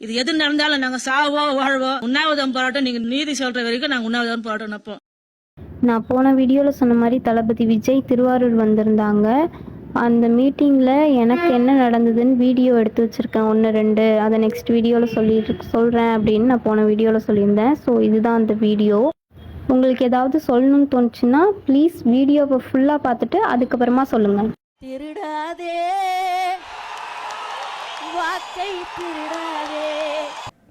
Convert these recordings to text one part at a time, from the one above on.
இது எது நடந்தாலும் நாங்க சாவோ வாழ்வோ உண்ணாவிரதம் போராட்டம் நீங்க நீதி சொல்ற வரைக்கும் நாங்க உண்ணாவிரதம் போராட்டம் நிற்போம் நான் போன வீடியோவில் சொன்ன மாதிரி தளபதி விஜய் திருவாரூர் வந்திருந்தாங்க. அந்த மீட்டிங்கில் எனக்கு என்ன நடந்ததுன்னு வீடியோ எடுத்து வச்சுருக்கேன். ஒன்று ரெண்டு அதை நெக்ஸ்ட் வீடியோவில் சொல்லிட்டு சொல்கிறேன் அப்படின்னு நான் போன வீடியோவில் சொல்லியிருந்தேன். ஸோ இதுதான் அந்த வீடியோ. உங்களுக்கு ஏதாவது சொல்லணும்னு தோணுச்சுன்னா ப்ளீஸ் வீடியோவை ஃபுல்லாக பார்த்துட்டு அதுக்கப்புறமா சொல்லுங்கள் திருடாதே. வாக்கை திருடாதே.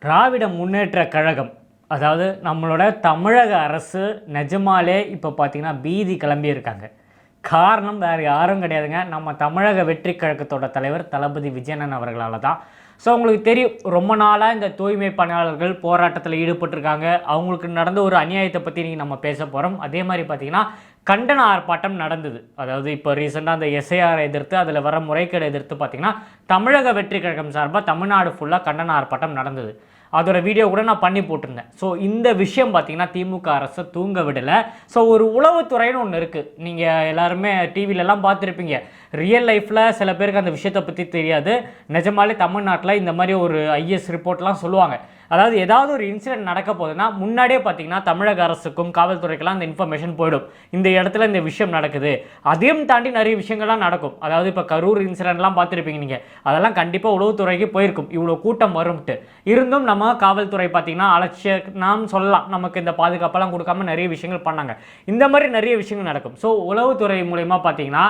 திராவிட முன்னேற்ற கழகம் அதாவது நம்மளோட தமிழக அரசு நிஜமாலே இப்போ பார்த்தீங்கன்னா பீதி கிளம்பியிருக்காங்க காரணம் வேறு யாரும் கிடையாதுங்க. நம்ம தமிழக வெற்றி கழகத்தோட தலைவர் தளபதி விஜயனன் அவர்களால் தான் ஸோ உங்களுக்கு தெரியும் ரொம்ப நாளாக இந்த தூய்மை பணியாளர்கள் போராட்டத்தில் ஈடுபட்டிருக்காங்க. அவங்களுக்கு நடந்த ஒரு அநியாயத்தை பற்றி நீங்கள் நம்ம பேச போகிறோம் அதே மாதிரி பார்த்தீங்கன்னா கண்டன ஆர்ப்பாட்டம் நடந்தது. அதாவது இப்போ ரீசெண்டாக அந்த எஸ்ஐஆரை எதிர்த்து அதில் வர முறைகேடு எதிர்த்து பார்த்தீங்கன்னா தமிழக வெற்றி கழகம் சார்பாக தமிழ்நாடு ஃபுல்லாக கண்டன ஆர்ப்பாட்டம் நடந்தது. அதோட வீடியோ கூட நான் பண்ணி போட்டிருந்தேன். ஸோ இந்த விஷயம் பார்த்தீங்கன்னா திமுக அரசு தூங்க விடலை. ஸோ ஒரு உளவுத்துறைன்னு ஒன்று இருக்குது நீங்கள் எல்லாருமே டிவிலெலாம் பார்த்துருப்பீங்க ரியல் லைஃப்பில் சில பேருக்கு அந்த விஷயத்தை பற்றி தெரியாது. நிஜமாலே தமிழ்நாட்டில் இந்த மாதிரி ஒரு ஐஎஸ் ரிப்போர்ட்லாம் சொல்லுவாங்க. அதாவது ஏதாவது ஒரு இன்சிடென்ட் நடக்க போகுதுன்னா முன்னாடியே பார்த்தீங்கன்னா தமிழக அரசுக்கும் காவல்துறைக்கெல்லாம் அந்த இன்ஃபர்மேஷன் போயிடும். இந்த இடத்துல இந்த விஷயம் நடக்குது. அதையும் தாண்டி நிறைய விஷயங்கள்லாம் நடக்கும். அதாவது இப்போ கரூர் இன்சிடென்ட்லாம் பார்த்துருப்பீங்க நீங்கள் அதெல்லாம் கண்டிப்பாக உளவுத்துறைக்கு போயிருக்கும். இவ்வளோ கூட்டம் வரும்ட்டு. இருந்தும் நம்ம காவல்துறை பார்த்தீங்கன்னா அலட்சிய நாம் சொல்லலாம். நமக்கு இந்த பாதுகாப்பெல்லாம் கொடுக்காம நிறைய விஷயங்கள் பண்ணாங்க. இந்த மாதிரி நிறைய விஷயங்கள் நடக்கும். ஸோ உளவுத்துறை மூலயமா பார்த்தீங்கன்னா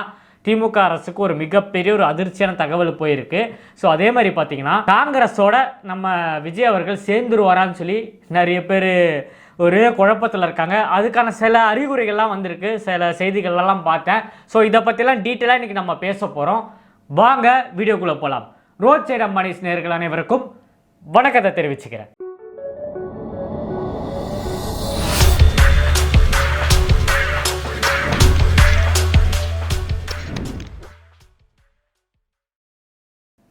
திமுக அரசுக்கு ஒரு மிகப்பெரிய ஒரு அதிர்ச்சியான தகவல் போயிருக்கு. ஸோ அதே மாதிரி பார்த்தீங்கன்னா காங்கிரஸோட நம்ம விஜய் அவர்கள் சேர்ந்துருவாரான்னு சொல்லி நிறைய பேர் ஒரே குழப்பத்தில் இருக்காங்க. அதுக்கான சில அறிகுறிகள்லாம் வந்திருக்கு. சில செய்திகள்லாம் பார்த்தேன். ஸோ இதை பற்றிலாம் டீட்டெயிலாக இன்றைக்கி நம்ம பேச போகிறோம் வாங்க வீடியோக்குள்ளே போகலாம் ரோட் சைட் அம்பானிஸ் நேர்கள் அனைவருக்கும் வணக்கத்தை தெரிவிச்சுக்கிறேன்.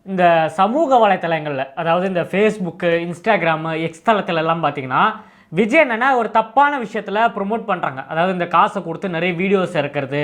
இந்த சமூக வலைத்தளங்களில் அதாவது இந்த ஃபேஸ்புக்கு இன்ஸ்டாகிராமு எக்ஸ் தளத்துலலாம் பார்த்தீங்கன்னா விஜய் என்னென்னா ஒரு தப்பான விஷயத்தில் ப்ரொமோட் பண்ணுறாங்க அதாவது இந்த காசை கொடுத்து நிறைய வீடியோஸ் இறக்கிறது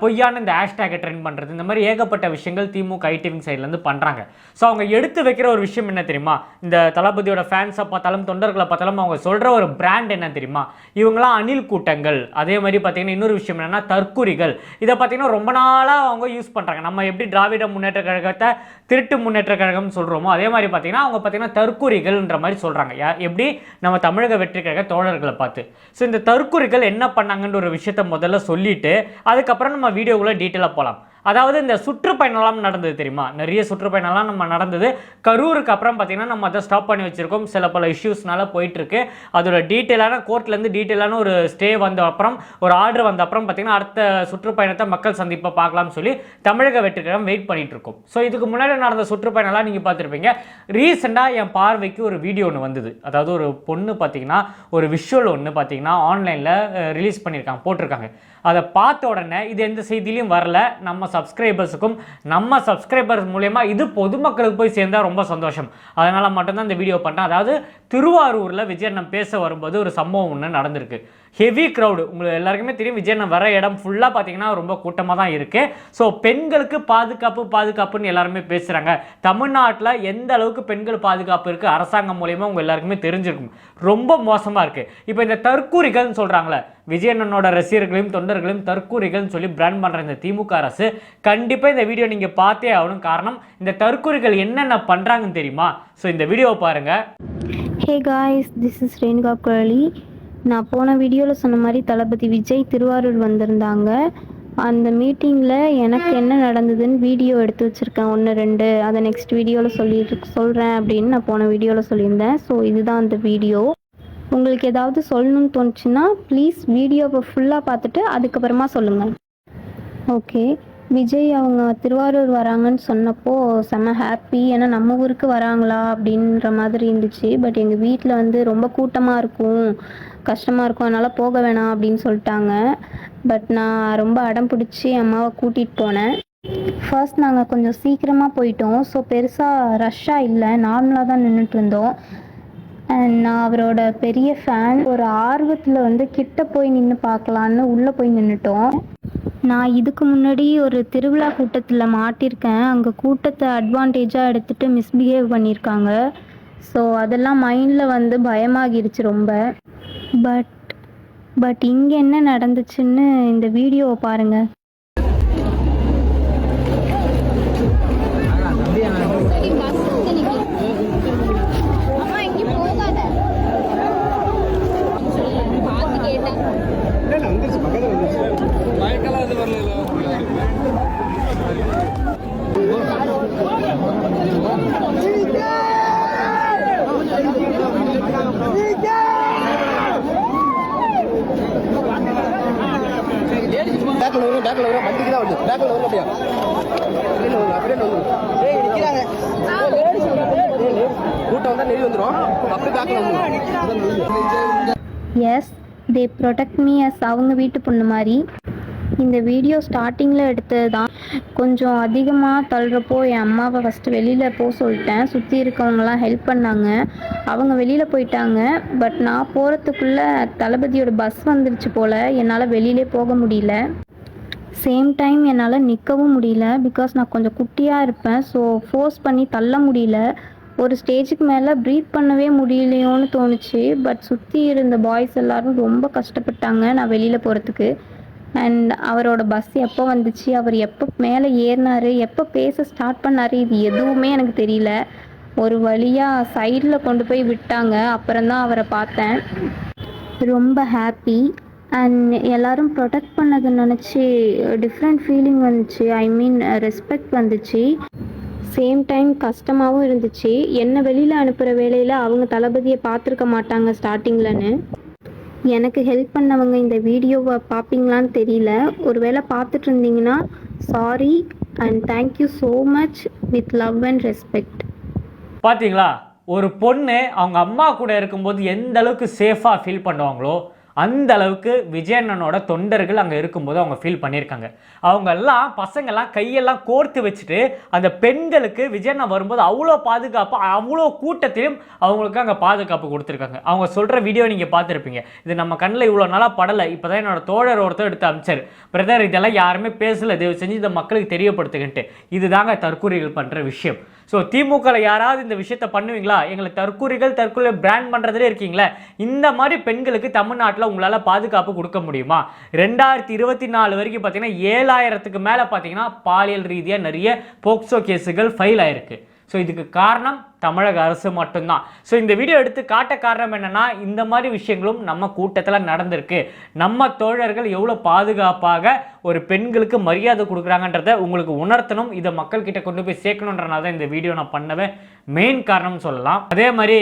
பொய்யான இந்த ஹேஷ்டேக்கை ட்ரெண்ட் பண்ணுறது இந்த மாதிரி ஏகப்பட்ட விஷயங்கள் திமுக ஐடிவிங் சைட்லேருந்து பண்ணுறாங்க ஸோ அவங்க எடுத்து வைக்கிற ஒரு விஷயம் என்ன தெரியுமா? இந்த தளபதியோட ஃபேன்ஸை பார்த்தாலும் தொண்டர்களை பார்த்தாலும் அவங்க சொல்கிற ஒரு பிராண்ட் என்ன தெரியுமா? இவங்களாம் அணில் கூட்டங்கள். அதே மாதிரி பார்த்தீங்கன்னா இன்னொரு விஷயம் என்னென்னா தற்குறிகள். இதை பார்த்தீங்கன்னா ரொம்ப நாளாக அவங்க யூஸ் பண்ணுறாங்க நம்ம எப்படி திராவிட முன்னேற்ற கழகத்தை திருட்டு முன்னேற்ற கழகம்னு சொல்கிறோமோ அதே மாதிரி பார்த்தீங்கன்னா அவங்க பார்த்தீங்கன்னா தற்குறிகள்ன்ற மாதிரி சொல்கிறாங்க எப்படி? நம்ம தமிழக வெற்றி கழக தோழர்களை பார்த்து. ஸோ இந்த தற்குறிகள் என்ன பண்ணாங்கன்ற ஒரு விஷயத்தை முதல்ல சொல்லிட்டு அதுக்கப்புறம் நம்ம வீடியோக்குள்ளே டீட்டெயிலாக போகலாம் அதாவது இந்த சுற்றுப்பயணம்லாம் நடந்தது தெரியுமா? நிறைய சுற்றுப்பயணம்லாம் நம்ம நடந்தது. கரூருக்கு அப்புறம் பார்த்தீங்கன்னா நம்ம அதை ஸ்டாப் பண்ணி வச்சுருக்கோம். சில பல இஷ்யூஸ்னால போயிட்டுருக்கு. அதோட டீட்டெயிலான கோர்ட்லேருந்து டீட்டெயிலான ஒரு ஸ்டே வந்த அப்புறம் ஒரு ஆர்டர் வந்த அப்புறம் பார்த்தீங்கன்னா அடுத்த சுற்றுப்பயணத்தை மக்கள் சந்திப்பை பார்க்கலாம்னு சொல்லி தமிழக வெற்றிக்கழகம் வெயிட் பண்ணிகிட்ருக்கோம் ஸோ இதுக்கு முன்னாடி நடந்த சுற்றுப்பயணம்லாம் நீங்கள் பார்த்துருப்பீங்க. ரீசெண்டாக என் பார்வைக்கு ஒரு வீடியோ ஒன்று வந்தது. அதாவது ஒரு பொண்ணு பார்த்தீங்கன்னா ஒரு விஷுவல் ஒன்று பார்த்தீங்கன்னா ஆன்லைனில் ரிலீஸ் பண்ணியிருக்காங்க போட்டிருக்காங்க. அதை பார்த்த உடனே இது எந்த செய்தியிலையும் வரல. நம்ம சப்ஸ்கிரைபர்ஸுக்கும் நம்ம சப்ஸ்கிரைபர்ஸ் மூலயமா இது பொதுமக்களுக்கு போய் சேர்ந்தால் ரொம்ப சந்தோஷம். அதனால் மட்டும்தான் இந்த வீடியோ பண்ணேன். அதாவது திருவாரூரில் விஜயண்ணன் பேச வரும்போது ஒரு சம்பவம் ஒன்று நடந்திருக்கு. ஹெவி க்ரௌடு உங்களுக்கு எல்லாருக்குமே தெரியும் விஜயண்ணன் வர இடம் ஃபுல்லாக பார்த்தீங்கன்னா ரொம்ப கூட்டமாக தான் இருக்குது ஸோ பெண்களுக்கு பாதுகாப்பு பாதுகாப்புன்னு எல்லாருமே பேசுகிறாங்க தமிழ்நாட்டில் எந்த அளவுக்கு பெண்கள் பாதுகாப்பு இருக்குது அரசாங்கம் மூலயமா உங்கள் எல்லாருக்குமே தெரிஞ்சிருக்கும். ரொம்ப மோசமாக இருக்குது இப்போ இந்த தற்கூரிகள்னு சொல்கிறாங்களே விஜயண்ணனோட ரசிகர்களையும் தொண்டர்களையும் தற்கூரிகள்னு சொல்லி பிராண்ட் பண்ணுற இந்த திமுக அரசு கண்டிப்பாக இந்த வீடியோ நீங்கள் பார்த்தே ஆகணும். காரணம் இந்த தற்கூரிகள் என்னென்ன பண்ணுறாங்கன்னு தெரியுமா? ஸோ இந்த வீடியோவை பாருங்கள் hey guys this is Renuka Kurali நான் போன வீடியோவில் சொன்ன மாதிரி தளபதி விஜய் திருவாரூர் வந்திருந்தாங்க. அந்த மீட்டிங்கில் எனக்கு என்ன நடந்ததுன்னு வீடியோ எடுத்து வச்சுருக்கேன். ஒன்று ரெண்டு அதை நெக்ஸ்ட் வீடியோவில் சொல்லிட்டு சொல்கிறேன் அப்படின்னு நான் போன வீடியோவில் சொல்லியிருந்தேன். ஸோ இதுதான் அந்த வீடியோ. உங்களுக்கு ஏதாவது சொல்லணும்னு தோணுச்சுன்னா ப்ளீஸ் வீடியோவை ஃபுல்லாக பார்த்துட்டு அதுக்கப்புறமா சொல்லுங்கள் ஓகே விஜய் அவங்க திருவாரூர் வராங்கன்னு சொன்னப்போ செம்ம ஹாப்பி ஏன்னா நம்ம ஊருக்கு வராங்களா அப்படின்ற மாதிரி இருந்துச்சு. பட் எங்கள் வீட்டில் வந்து ரொம்ப கூட்டமாக இருக்கும். கஷ்டமாக இருக்கும். அதனால் போக வேணாம் அப்படின்னு சொல்லிட்டாங்க. பட் நான் ரொம்ப அடம் பிடிச்சி அம்மாவை கூட்டிகிட்டு போனேன். ஃபர்ஸ்ட் நாங்கள் கொஞ்சம் சீக்கிரமாக போயிட்டோம். ஸோ பெருசாக ரஷ்ஷாக இல்லை. நார்மலாக தான் நின்றுட்டு இருந்தோம். அண்ட் நான் அவரோட பெரிய ஃபேன் ஒரு ஆர்வத்தில் வந்து கிட்ட போய் நின்று பார்க்கலான்னு உள்ளே போய் நின்றுட்டோம் நான் இதுக்கு முன்னாடி ஒரு திருவிழா கூட்டத்தில் மாட்டியிருக்கேன் அங்கே கூட்டத்தை அட்வான்டேஜாக எடுத்துகிட்டு மிஸ்பிஹேவ் பண்ணியிருக்காங்க ஸோ அதெல்லாம் மைண்டில் வந்து பயமாகிருச்சு ரொம்ப. பட் பட் இங்கே என்ன நடந்துச்சுன்னு இந்த வீடியோவை பாருங்கள் பேக்கில் வரும் பேக்கில் வரும். வண்டிக்கு தான் வருது. பேக்கில் வரும் அப்படியா? அப்படியே வரும் அப்படியே வரும் ஏய் நிக்கிறாங்க. கூட்டம் வந்தால் நெறி வந்துடும் அப்படியே பேக்கில் வந்துரும். As they protect me as அவங்க வீட்டு பொண்ணு மாதிரி. இந்த வீடியோ ஸ்டார்டிங்கில் எடுத்தது தான். கொஞ்சம் அதிகமாக தள்ளுறப்போ என் அம்மாவை ஃபஸ்ட்டு வெளியில் போக சொல்லிட்டேன். சுற்றி இருக்கவங்களாம் ஹெல்ப் பண்ணாங்க. அவங்க வெளியில் போயிட்டாங்க. பட் நான் போகிறதுக்குள்ளே தளபதியோட பஸ் வந்துருச்சு போல். என்னால் வெளியிலே போக முடியல. சேம் டைம் என்னால் நிற்கவும் முடியல. பிகாஸ் நான் கொஞ்சம் குட்டியாக இருப்பேன். ஸோ ஃபோர்ஸ் பண்ணி தள்ள முடியல. ஒரு ஸ்டேஜுக்கு மேலே ப்ரீத் பண்ணவே முடியலையோன்னு தோணுச்சு. பட் சுற்றி இருந்த பாய்ஸ் எல்லோரும் ரொம்ப கஷ்டப்பட்டாங்க நான் வெளியில் போகிறதுக்கு அண்ட் அவரோட பஸ் எப்போ வந்துச்சு? அவர் எப்போ மேலே ஏறினாரு? எப்போ பேச ஸ்டார்ட் பண்ணார்? இது எதுவுமே எனக்கு தெரியல. ஒரு வழியாக சைடில் கொண்டு போய் விட்டாங்க. அப்புறம் தான் அவரை பார்த்தேன். ரொம்ப ஹாப்பி அண்ட் எல்லாரும் ப்ரொடெக்ட் பண்ணதை நினச்சி டிஃப்ரெண்ட் ஃபீலிங் வந்துச்சு. ஐ மீன் ரெஸ்பெக்ட் வந்துச்சு. சேம் டைம் கஷ்டமாகவும் இருந்துச்சு. என்னை வெளியில் அனுப்புகிற வேலையில் அவங்க தளபதியை பார்த்துருக்க மாட்டாங்க ஸ்டார்டிங்லன்னு எனக்கு ஹெல்ப் பண்ணவங்க இந்த வீடியோவை பார்ப்பீங்களான்னு தெரியல. ஒருவேளை பார்த்துட்டு இருந்தீங்கன்னா sorry and thank you so much with love and respect பார்த்தீங்களா ஒரு பொண்ணு அவங்க அம்மா கூட இருக்கும்போது எந்த அளவுக்கு சேஃபாக ஃபீல் பண்ணுவாங்களோ அந்த அளவுக்கு விஜயண்ணனோட தொண்டர்கள் அங்கே இருக்கும்போது அவங்க ஃபீல் பண்ணியிருக்காங்க. அவங்கெல்லாம் பசங்கள்லாம் பசங்கெல்லாம் கையெல்லாம் கோர்த்து வச்சுட்டு அந்த பெண்களுக்கு விஜயண்ணன் வரும்போது அவ்வளோ பாதுகாப்பு அவ்வளோ கூட்டத்திலும் அவங்களுக்கு அங்கே பாதுகாப்பு கொடுத்துருக்காங்க. அவங்க சொல்கிற வீடியோ நீங்கள் பார்த்துருப்பீங்க. இது நம்ம கண்ணில் இவ்வளோ நாளாக படலை இப்போ தான் என்னோட தோழர் ஒருத்தர் எடுத்து அமிச்சார். பிரதர் இதெல்லாம் யாருமே பேசலை தயவு செஞ்சு இதை மக்களுக்கு தெரியப்படுத்துகின்ட்டு இதுதாங்க தற்கூரிகள் பண்ணுற விஷயம். ஸோ திமுகவில் யாராவது இந்த விஷயத்த பண்ணுவீங்களா? எங்களை தற்கூரிகள் தற்கொலை பிராண்ட் பண்ணுறதுலே இருக்கீங்களே. இந்த மாதிரி பெண்களுக்கு தமிழ்நாட்டில் உங்களால் பாதுகாப்பு கொடுக்க முடியுமா? ரெண்டாயிரத்தி இருபத்தி நாலு வரைக்கும் பார்த்தீங்கன்னா ஏழாயிரத்துக்கு மேலே பார்த்தீங்கன்னா பாலியல் ரீதியாக நிறைய போக்சோ கேஸுகள் ஃபைல் ஆயிருக்கு. ஸோ இதுக்கு காரணம் தமிழக அரசு மட்டும்தான். ஸோ இந்த வீடியோ எடுத்து காட்ட காரணம் என்னென்னா இந்த மாதிரி விஷயங்களும் நம்ம கூட்டத்தில் நடந்திருக்கு. நம்ம தோழர்கள் எவ்வளோ பாதுகாப்பாக ஒரு பெண்களுக்கு மரியாதை கொடுக்குறாங்கன்றத உங்களுக்கு உணர்த்தணும். இதை மக்கள்கிட்ட கொண்டு போய் சேர்க்கணுன்றனால தான் இந்த வீடியோ நான் பண்ணவே. மெயின் காரணம் சொல்லலாம். அதே மாதிரி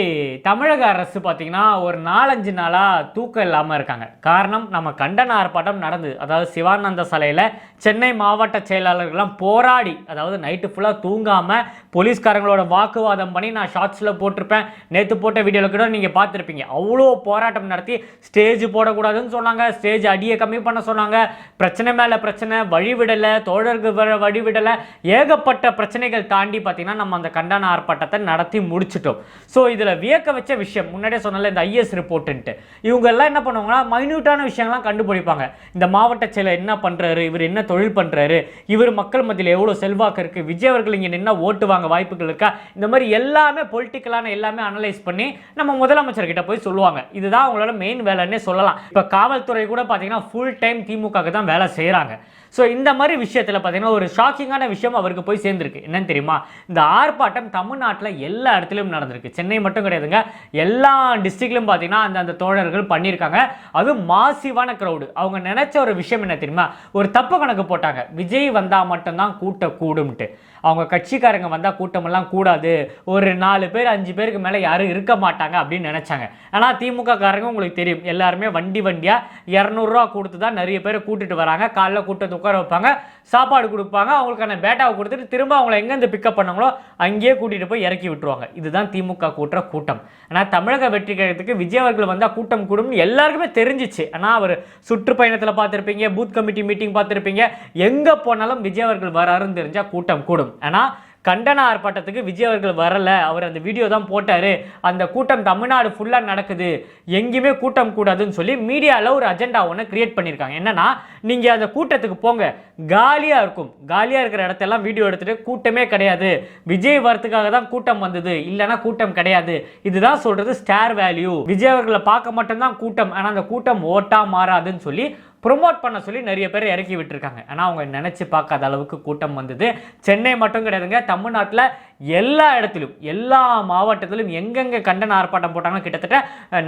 தமிழக அரசு பார்த்திங்கன்னா ஒரு நாலஞ்சு நாளாக தூக்கம் இல்லாமல் இருக்காங்க. காரணம் நம்ம கண்டன ஆர்ப்பாட்டம் நடந்தது. அதாவது சிவானந்த சாலையில் சென்னை மாவட்ட செயலாளர்கள்லாம் போராடி அதாவது நைட்டு ஃபுல்லாக தூங்காமல் போலீஸ்காரங்களோட வாக்குவாதம் பண்ணி நான் ஷார்ட்ஸில் போட்டிருப்பேன். நேற்று போட்ட வீடியோவில் கூட நீங்கள் பார்த்துருப்பீங்க. அவ்வளோ போராட்டம் நடத்தி ஸ்டேஜ் போடக்கூடாதுன்னு சொன்னாங்க. ஸ்டேஜ் அடியை கம்மி பண்ண சொன்னாங்க. பிரச்சனை மேலே பிரச்சனை வழிவிடலை தோழர்கள் வழிவிடலை ஏகப்பட்ட பிரச்சனைகள் தாண்டி பார்த்தீங்கன்னா நம்ம அந்த கண்டன ஆர்ப்பாட்டத்தை நடத்தி முடிச்சிட்டோம். ஸோ இதில் வியக்க வச்ச விஷயம் முன்னாடியே சொன்னால இந்த ஐஎஸ் ரிப்போர்ட்டுன்ட்டு இவங்க எல்லாம் என்ன பண்ணுவாங்கன்னா மைன்யூட்டான விஷயங்கள்லாம் கண்டுபிடிப்பாங்க. இந்த மாவட்ட செயலர் என்ன பண்ணுறாரு இவர் என்ன தொழில் பண்ணுறாரு இவர் மக்கள் மத்தியில் எவ்வளோ செல்வாக்கு இருக்குது விஜய் அவர்கள் இங்கே நின்னா ஓட்டு வாங்க வாய்ப்புகள் இருக்கா? இந்த மாதிரி எல்லா எல்லாமே பொலிட்டிக்கலான எல்லாமே அனலைஸ் பண்ணி நம்ம முதலமைச்சர்கிட்ட போய் சொல்லுவாங்க. இதுதான் அவங்களோட மெயின் வேலைன்னே சொல்லலாம். இப்போ காவல்துறை கூட பார்த்தீங்கன்னா ஃபுல் டைம் திமுகவுக்கு தான் வேலை செய்கிறாங்க ஸோ இந்த மாதிரி விஷயத்தில் பார்த்தீங்கன்னா ஒரு ஷாக்கிங்கான விஷயம் அவருக்கு போய் சேர்ந்துருக்கு. என்னன்னு தெரியுமா? இந்த ஆர்ப்பாட்டம் தமிழ்நாட்டில் எல்லா இடத்துலையும் நடந்திருக்கு. சென்னை மட்டும் கிடையாதுங்க. எல்லா டிஸ்ட்ரிக்ட்லையும் பார்த்தீங்கன்னா அந்த அந்த தோழர்கள் பண்ணியிருக்காங்க. அதுவும் மாசிவான க்ரௌடு அவங்க நினச்ச ஒரு விஷயம் என்ன தெரியுமா? ஒரு தப்பு கணக்கு போட்டாங்க. விஜய் வந்தால் மட்டும்தான் கூட்ட கூடும்ட்டு அவங்க கட்சிக்காரங்க வந்தால் கூட்டமெல்லாம் கூடாது. ஒரு நாலு பேர் அஞ்சு பேருக்கு மேலே யாரும் இருக்க மாட்டாங்க அப்படின்னு நினச்சாங்க. ஆனால் திமுக காரங்க உங்களுக்கு தெரியும் எல்லாருமே வண்டி வண்டியாக இரநூறுவா கொடுத்து தான் நிறைய பேர் கூட்டிட்டு வராங்க. காலைல கூட்டத்தை உட்கார வைப்பாங்க சாப்பாடு கொடுப்பாங்க அவங்களுக்கான பேட்டாவை கொடுத்துட்டு திரும்ப அவங்கள எங்கேருந்து பிக்கப் பண்ணாங்களோ அங்கேயே கூட்டிகிட்டு போய் இறக்கி விட்டுருவாங்க. இதுதான் திமுக கூட்டுற கூட்டம். ஆனால் தமிழக வெற்றி கழகத்துக்கு விஜய் அவர்கள் வந்தால் கூட்டம் கூடும்னு எல்லாருக்குமே தெரிஞ்சிச்சு. ஆனால் அவர் சுற்றுப்பயணத்தில் பார்த்துருப்பீங்க பூத் கமிட்டி மீட்டிங் பார்த்துருப்பீங்க எங்கே போனாலும் விஜய் அவர்கள் வராருன்னு தெரிஞ்சால் கூட்டம் கூடும். ஏன்னா கண்டன ஆர்ப்பாட்டத்துக்கு விஜய் அவர்கள் வரல. அவர் அந்த வீடியோ தான் போட்டார். அந்த கூட்டம் தமிழ்நாடு ஃபுல்லாக நடக்குது. எங்கேயுமே கூட்டம் கூடாதுன்னு சொல்லி மீடியாவில் ஒரு அஜெண்டா ஒன்று கிரியேட் பண்ணியிருக்காங்க என்னன்னா நீங்கள் அந்த கூட்டத்துக்கு போங்க. காலியாக இருக்கும். காலியாக இருக்கிற இடத்தெல்லாம் வீடியோ எடுத்துகிட்டு கூட்டமே கிடையாது. விஜய் வரத்துக்காக தான் கூட்டம் வந்தது. இல்லைன்னா கூட்டம் கிடையாது. இதுதான் சொல்கிறது ஸ்டார் வேல்யூ விஜய் அவர்களை பார்க்க மட்டும்தான் கூட்டம். ஆனால் அந்த கூட்டம் ஓட்டா மாறாதுன்னு சொல்லி ப்ரொமோட் பண்ண சொல்லி நிறைய பேர் இறக்கி விட்டுருக்காங்க. ஆனால் அவங்க நினச்சி பார்க்காத அளவுக்கு கூட்டம் வந்தது. சென்னை மட்டும் கிடையாதுங்க. தமிழ்நாட்டில் எல்லா இடத்திலும் எல்லா மாவட்டத்திலும் எங்கெங்கே கண்டன ஆர்ப்பாட்டம் போட்டாங்கன்னா கிட்டத்தட்ட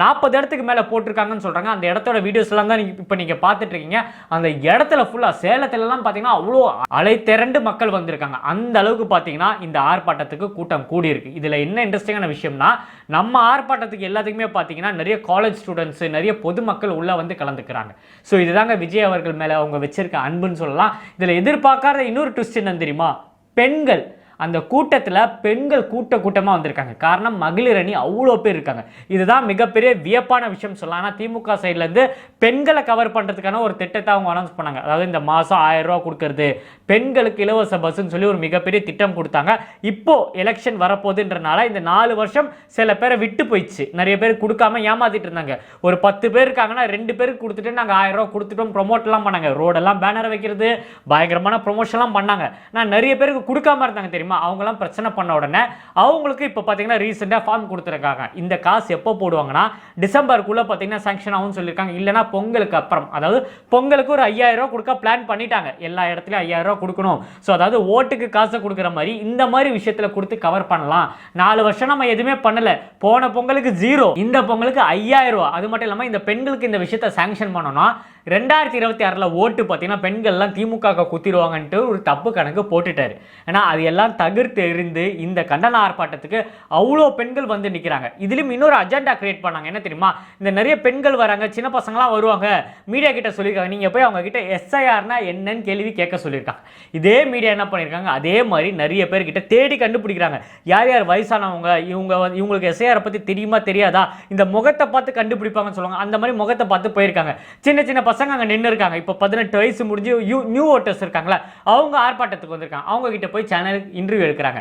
நாற்பது இடத்துக்கு மேலே போட்டிருக்காங்கன்னு சொல்கிறாங்க அந்த இடத்தோட வீடியோஸ் எல்லாம் தான் இப்போ நீங்கள் பார்த்துட்ருக்கீங்க அந்த இடத்துல ஃபுல்லாக சேலத்துலலாம் பார்த்தீங்கன்னா அவ்வளோ அலை திரண்டு மக்கள் வந்திருக்காங்க. அந்த அளவுக்கு பார்த்தீங்கன்னா இந்த ஆர்ப்பாட்டத்துக்கு கூட்டம் கூடியிருக்கு. இதில் என்ன இன்ட்ரெஸ்டிங்கான விஷயம்னா நம்ம ஆர்ப்பாட்டத்துக்கு எல்லாத்துக்குமே பார்த்தீங்கன்னா நிறைய காலேஜ் ஸ்டூடெண்ட்ஸ் நிறைய பொதுமக்கள் உள்ளே வந்து கலந்துக்கிறாங்க. ஸோ இதுதான் இதுதாங்க விஜய் அவர்கள் மேலே அவங்க வச்சிருக்க அன்புன்னு சொல்லலாம். இதில் எதிர்பார்க்காத இன்னொரு ட்விஸ்ட் என்னன்னு தெரியுமா? பெண்கள். அந்த கூட்டத்தில் பெண்கள் கூட்ட கூட்டமாக வந்திருக்காங்க. காரணம் மகளிர் அணி அவ்வளோ பேர் இருக்காங்க. இதுதான் மிகப்பெரிய வியப்பான விஷயம் சொல்லலாம். ஆனால் திமுக சைட்லேருந்து பெண்களை கவர் பண்ணுறதுக்கான ஒரு திட்டத்தை அவங்க அனௌன்ஸ் பண்ணாங்க. அதாவது இந்த மாதம் ஆயிரம் ரூபா கொடுக்கறது பெண்களுக்கு இலவச பஸ்ஸுன்னு சொல்லி ஒரு மிகப்பெரிய திட்டம் கொடுத்தாங்க. இப்போ எலெக்ஷன் வரப்போகுதுன்றனால இந்த நாலு வருஷம் சில பேரை விட்டு போயிடுச்சு. நிறைய பேர் கொடுக்காம ஏமாத்திட்டு இருந்தாங்க. ஒரு பத்து பேர் இருக்காங்கன்னா ரெண்டு பேருக்கு கொடுத்துட்டு நாங்கள் ஆயிரம் ரூபா கொடுத்துட்டோம் ப்ரொமோட்லாம் பண்ணாங்க. ரோடெல்லாம் பேனர் வைக்கிறது பயங்கரமான ப்ரொமோஷன்லாம் பண்ணாங்க. நான் நிறைய பேருக்கு கொடுக்காம இருந்தாங்க தெரியும்? அவங்கலாம் பிரச்சனை பண்ண உடனே அவங்களுக்கு இப்போ பார்த்தீங்கன்னா ரீசெண்டாக ஃபார்ம் கொடுத்துருக்காங்க. இந்த காசு எப்போ போடுவாங்கன்னா டிசம்பருக்குள்ளே பார்த்தீங்கன்னா சாங்ஷன் ஆகும்னு சொல்லியிருக்காங்க. இல்லைனா பொங்கலுக்கு அப்புறம். அதாவது பொங்கலுக்கு ஒரு ஐயாயிரம் ரூபா கொடுக்க பிளான் பண்ணிட்டாங்க. எல்லா இடத்துலையும் ஐயாயிரம் ரூபா கொடுக்கணும். ஸோ அதாவது ஓட்டுக்கு காசை கொடுக்குற மாதிரி இந்த மாதிரி விஷயத்தில் கொடுத்து கவர் பண்ணலாம். நாலு வருஷம் நம்ம எதுவுமே பண்ணல. போன பொங்கலுக்கு ஜீரோ இந்த பொங்கலுக்கு ஐயாயிரம் ரூபா அது மட்டும் இல்லாமல் இந்த பெண்களுக்கு இந்த விஷயத்தை சாங்ஷன் பண்ணோம்னா ரெண்டாயிரத்தி இருபத்தி ஆறில் ஓட்டு பார்த்தீங்கன்னா பெண்கள்லாம் திமுக குத்திடுவாங்கன்ட்டு ஒரு தப்பு கணக்கு போட்டுட்டாரு. ஏன்னா அது எல்லாம் தவிர்த்து எறிந்து இந்த கண்டன ஆர்ப்பாட்டத்துக்கு அவ்வளோ பெண்கள் வந்து நிற்கிறாங்க இதுலேயும் இன்னொரு அஜெண்டா கிரியேட் பண்ணாங்க. என்ன தெரியுமா? இந்த நிறைய பெண்கள் வராங்க சின்ன பசங்களாம் வருவாங்க. மீடியா கிட்ட சொல்லியிருக்காங்க. நீங்கள் போய் அவங்க கிட்ட எஸ்ஐஆர்னா என்னன்னு கேள்வி கேட்க சொல்லியிருக்காங்க. இதே மீடியா என்ன பண்ணியிருக்காங்க? அதே மாதிரி நிறைய பேர்கிட்ட தேடி கண்டுபிடிக்கிறாங்க. யார் யார் வயசானவங்க? இவங்க இவங்களுக்கு எஸ்ஐஆரை பற்றி தெரியுமா தெரியாதா? இந்த முகத்தை பார்த்து கண்டுபிடிப்பாங்கன்னு சொல்லுவாங்க. அந்த மாதிரி முகத்தை பார்த்து போயிருக்காங்க. சின்ன சின்ன பசங்க அங்கே நின்று இருக்காங்க இப்போ பதினெட்டு வயசு முடிஞ்சு யூ நியூ ஓட்டர்ஸ் இருக்காங்களா அவங்க ஆர்ப்பாட்டத்துக்கு வந்திருக்காங்க. அவங்க கிட்ட போய் சேனலுக்கு இன்டர்வியூ எடுக்கிறாங்க.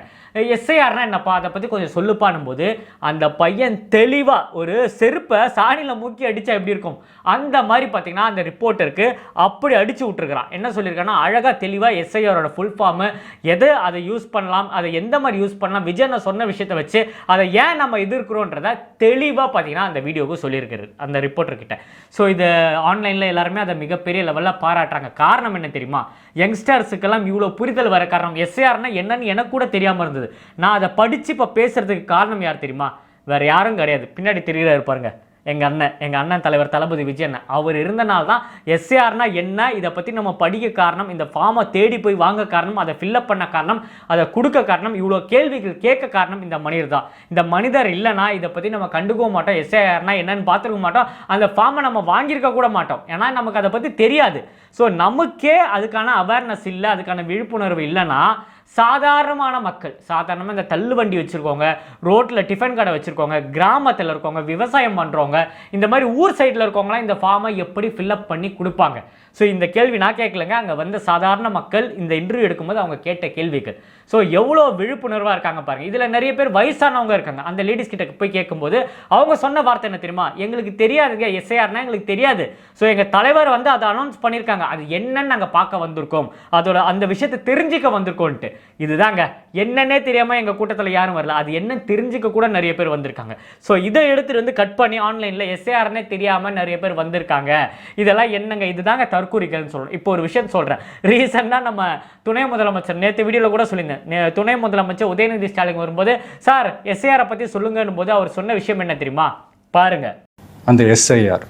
எஸ்ஐஆர்னா என்னப்பா? அதை பற்றி கொஞ்சம் சொல்லுப்பானும் போது அந்த பையன் தெளிவாக ஒரு செருப்பை சாணியில் மூக்கி அடித்தா எப்படி இருக்கும்? அந்த மாதிரி பார்த்தீங்கன்னா அந்த ரிப்போர்ட்டருக்கு அப்படி அடிச்சு விட்டுருக்கிறான். என்ன சொல்லியிருக்கான்னா அழகாக தெளிவாக எஸ்ஐஆரோட ஃபுல் ஃபார்மு எது அதை யூஸ் பண்ணலாம் அதை எந்த மாதிரி யூஸ் பண்ணலாம் விஜய் நான் சொன்ன விஷயத்தை வச்சு அதை ஏன் நம்ம எதிர்க்கிறோன்றத தெளிவாக பார்த்தீங்கன்னா அந்த வீடியோவுக்கு சொல்லியிருக்காரு அந்த ரிப்போர்ட்டர்கிட்ட ஸோ இது ஆன்லைனில் எல்லாம் அதை மிகப்பெரிய லெவலில் பாராட்டுறாங்க. காரணம் என்ன தெரியுமா? யங்ஸ்டர்ஸுக்கெல்லாம் இவ்வளோ புரிதல் வர காரணம் எஸ்ஏஆர்னா என்னன்னு எனக்கு கூட தெரியாமல் இருந்தது. நான் அதை படித்து இப்போ பேசுறதுக்கு காரணம் யார் தெரியுமா? வேற யாரும் கிடையாது. பின்னாடி தெரிகிறாரு பாருங்க. எங்கள் அண்ணன் எங்கள் அண்ணன் தலைவர் தளபதி விஜய் அண்ணன் அவர் இருந்தனால தான் எஸ்ஏஆர்னா என்ன இதை பற்றி நம்ம படிக்க காரணம் இந்த ஃபார்மை தேடி போய் வாங்க காரணம் அதை ஃபில்லப் பண்ண காரணம் அதை கொடுக்க காரணம் இவ்வளோ கேள்விகள் கேட்க காரணம் இந்த மனிதர் தான். இந்த மனிதர் இல்லைனா இதை பற்றி நம்ம கண்டுக்கவும் மாட்டோம் எஸ்ஏஆர்னா என்னன்னு பார்த்துருக்க மாட்டோம் அந்த ஃபார்மை நம்ம வாங்கியிருக்க கூட மாட்டோம். ஏன்னா நமக்கு அதை பற்றி தெரியாது. ஸோ நமக்கே அதுக்கான அவேர்னஸ் இல்லை அதுக்கான விழிப்புணர்வு இல்லைன்னா சாதாரணமான மக்கள் சாதாரணமாக இந்த தள்ளு வண்டி வச்சுருக்கவங்க ரோட்டில் டிஃபன் கடை வச்சுருக்கவங்க கிராமத்தில் இருக்கவங்க விவசாயம் பண்ணுறவங்க இந்த மாதிரி ஊர் சைடில் இருக்கவங்களாம் இந்த ஃபார்மை எப்படி ஃபில்லப் பண்ணி கொடுப்பாங்க? ஸோ இந்த கேள்வி நான் கேட்கலங்க. அங்கே வந்த சாதாரண மக்கள் இந்த இன்டர்வியூ எடுக்கும்போது அவங்க கேட்ட கேள்விகள். ஸோ எவ்வளோ விழிப்புணர்வாக இருக்காங்க பாருங்கள் இதில் நிறைய பேர் வயசானவங்க இருக்காங்க. அந்த லேடிஸ் கிட்ட போய் கேட்கும்போது அவங்க சொன்ன வார்த்தை என்ன தெரியுமா? எங்களுக்கு தெரியாதுங்க. எஸ்ஐஆர்னா எங்களுக்கு தெரியாது. ஸோ எங்கள் தலைவர் வந்து அதை அனௌன்ஸ் பண்ணியிருக்காங்க. அது என்னன்னு நாங்கள் பார்க்க வந்திருக்கோம். அதோட அந்த விஷயத்தை தெரிஞ்சுக்க வந்திருக்கோன்ட்டு இதுதாங்க. என்னன்னே தெரியாமல் எங்கள் கூட்டத்தில் யாரும் வரல. அது என்னன்னு தெரிஞ்சுக்க கூட நிறைய பேர் வந்திருக்காங்க. ஸோ இதை எடுத்துட்டு வந்து கட் பண்ணி ஆன்லைனில் எஸ்ஏஆர்னே தெரியாமல் நிறைய பேர் வந்திருக்காங்க. இதெல்லாம் என்னங்க? இதுதாங்க தற்கூரிகள்னு சொல்கிறோம் இப்போ ஒரு விஷயம் சொல்கிறேன் ரீசெண்டாக நம்ம துணை முதலமைச்சர் நேற்று வீடியோவில் கூட சொல்லியிருந்தேன். நே- துணை முதலமைச்சர் உதயநிதி ஸ்டாலின் வரும்போது சார் எஸ்ஏஆரை பற்றி சொல்லுங்கன்னு போது அவர் சொன்ன விஷயம் என்ன தெரியுமா? பாருங்க. அந்த எஸ்ஐஆர்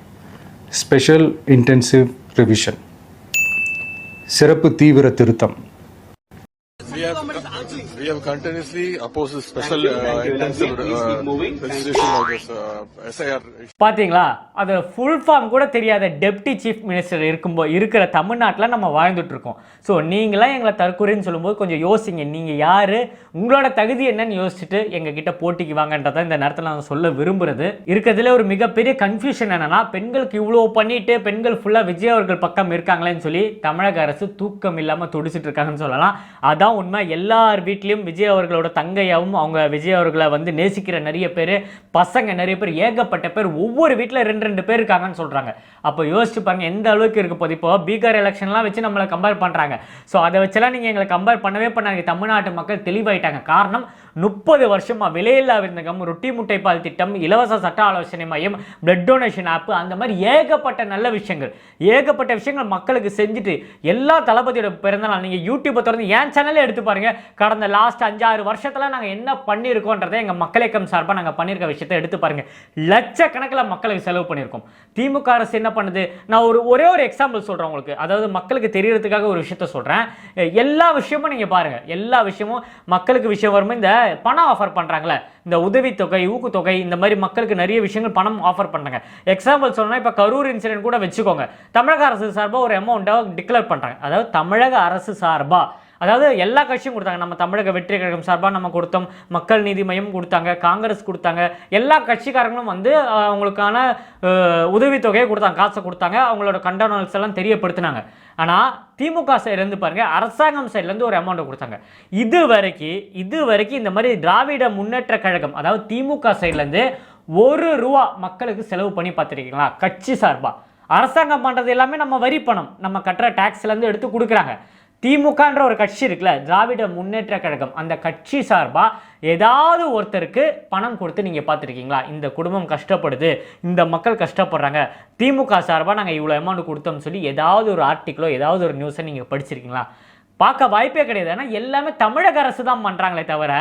ஸ்பெஷல் இன்டென்சிவ் ரிவிஷன் சிறப்பு தீவிர திருத்தம். We have, continuously opposed this special uh, intensive uh, registration of this uh, SIR பாத்தீங்களா? அது ஃபுல் ஃபார்ம் கூட தெரியாத டெப்டி சீஃப் மினிஸ்டர் இருக்கும்போ இருக்கிற தமிழ்நாட்டில் நம்ம வாழ்ந்துட்டு இருக்கோம் ஸோ நீங்களாம் எங்களை தற்கொலைன்னு சொல்லும்போது கொஞ்சம் யோசிங்க. நீங்கள் யார்? உங்களோட தகுதி என்னன்னு யோசிச்சுட்டு எங்ககிட்ட போட்டிக்கு வாங்கன்றதை இந்த நேரத்தில் நான் சொல்ல விரும்புறது. இருக்கிறதுல ஒரு மிகப்பெரிய கன்ஃபியூஷன் என்னன்னா பெண்களுக்கு இவ்வளோ பண்ணிட்டு பெண்கள் ஃபுல்லாக விஜய் அவர்கள் பக்கம் இருக்காங்களேன்னு சொல்லி தமிழக அரசு தூக்கம் இல்லாமல் துடிச்சிட்டு இருக்காங்கன்னு சொல்லலாம். அதான் உண்மை உண்மை. எல்லார் வீட்லேயும் விஜய் அவர்களோட தங்கையாகவும் அவங்க விஜய் அவர்களை வந்து நேசிக்கிற நிறைய பேர் பசங்க நிறைய பேர் ஏகப்பட்ட பேர் ஒவ்வொரு வீட்டில் ரெண்டு ரெண்டு பேர் இருக்காங்கன்னு சொல்கிறாங்க அப்போ யோசிச்சு பாருங்க எந்த அளவுக்கு இருக்க போது இப்போ பீகார் எலெக்ஷன்லாம் வச்சு நம்மளை கம்பேர் பண்ணுறாங்க ஸோ அதை வச்செல்லாம் நீங்கள் எங்களை கம்பேர் பண்ணவே பண்ணாங்க தமிழ்நாட்டு மக்கள் தெளிவாயிட்டாங்க. காரணம் முப்பது வருஷமாக விலையில்லா விருந்தகம் ரொட்டி முட்டை பால் திட்டம் இலவச சட்ட ஆலோசனை மையம் பிளட் டொனேஷன் ஆப் அந்த மாதிரி ஏகப்பட்ட நல்ல விஷயங்கள். ஏகப்பட்ட விஷயங்கள் மக்களுக்கு செஞ்சுட்டு எல்லா தளபதியோட பிறந்தநாள் நீங்கள் யூடியூப்பை திறந்து என் சேனலே எடுத்து பாருங்கள் கடந்த லாஸ்ட் அஞ்சாறு வருஷத்தில் நாங்கள் என்ன பண்ணியிருக்கோன்றதை எங்கள் மக்களியக்கம் சார்பாக நாங்கள் பண்ணியிருக்க விஷயத்தை எடுத்து பாருங்கள் லட்சக்கணக்கில் மக்களுக்கு செலவு பண்ணியிருக்கோம். திமுக அரசு என்ன பண்ணுது? நான் ஒரு ஒரே ஒரு எக்ஸாம்பிள் சொல்கிறேன் உங்களுக்கு. அதாவது மக்களுக்கு தெரியறதுக்காக ஒரு விஷயத்த சொல்கிறேன் எல்லா விஷயமும் நீங்கள் பாருங்கள் எல்லா விஷயமும் மக்களுக்கு விஷயம் வரும்போது இந்த பணம் ஆஃபர் பண்ணுறாங்களே இந்த உதவித்தொகை ஊக்குத்தொகை இந்த மாதிரி மக்களுக்கு நிறைய விஷயங்கள் பணம் ஆஃபர் பண்ணுறாங்க எக்ஸாம்பிள் சொல்லணும்னா இப்போ கரூர் இன்சிடென்ட் கூட வச்சுக்கோங்க. தமிழக அரசு சார்பாக ஒரு அமௌண்ட்டை டிக்ளேர் பண்ணுறாங்க அதாவது தமிழக அரசு சார்பாக அதாவது எல்லா கட்சியும் கொடுத்தாங்க. நம்ம தமிழக வெற்றி கழகம் சார்பாக நம்ம கொடுத்தோம். மக்கள் நீதி மையம் கொடுத்தாங்க. காங்கிரஸ் கொடுத்தாங்க. எல்லா கட்சிக்காரங்களும் வந்து அவங்களுக்கான உதவித்தொகையை கொடுத்தாங்க. காசை கொடுத்தாங்க. அவங்களோட கண்டனல்ஸ் எல்லாம் தெரியப்படுத்தினாங்க. ஆனால் திமுக சைட்லேருந்து பாருங்கள் அரசாங்கம் சைட்லேருந்து ஒரு அமௌண்ட்டை கொடுத்தாங்க. இது வரைக்கும் இது வரைக்கும் இந்த மாதிரி திராவிட முன்னேற்ற கழகம் அதாவது திமுக சைட்லேருந்து ஒரு ரூபா மக்களுக்கு செலவு பண்ணி பார்த்துருக்கீங்களா? கட்சி சார்பாக அரசாங்கம் பண்ணுறது எல்லாமே நம்ம வரி பணம். நம்ம கட்டுற டேக்ஸ்லேருந்து எடுத்து கொடுக்குறாங்க. திமுகன்ற ஒரு கட்சி இருக்குல்ல திராவிட முன்னேற்ற கழகம். அந்த கட்சி சார்பாக ஏதாவது ஒருத்தருக்கு பணம் கொடுத்து நீங்கள் பார்த்துருக்கீங்களா? இந்த குடும்பம் கஷ்டப்படுது இந்த மக்கள் கஷ்டப்படுறாங்க திமுக சார்பாக நாங்கள் இவ்வளோ அமௌண்ட் கொடுத்தோம்னு சொல்லி ஏதாவது ஒரு ஆர்டிக்கலோ ஏதாவது ஒரு நியூஸை நீங்கள் படிச்சிருக்கீங்களா? பார்க்க வாய்ப்பே கிடையாது. ஏன்னா எல்லாமே தமிழக அரசு தான் பண்ணுறாங்களே தவிர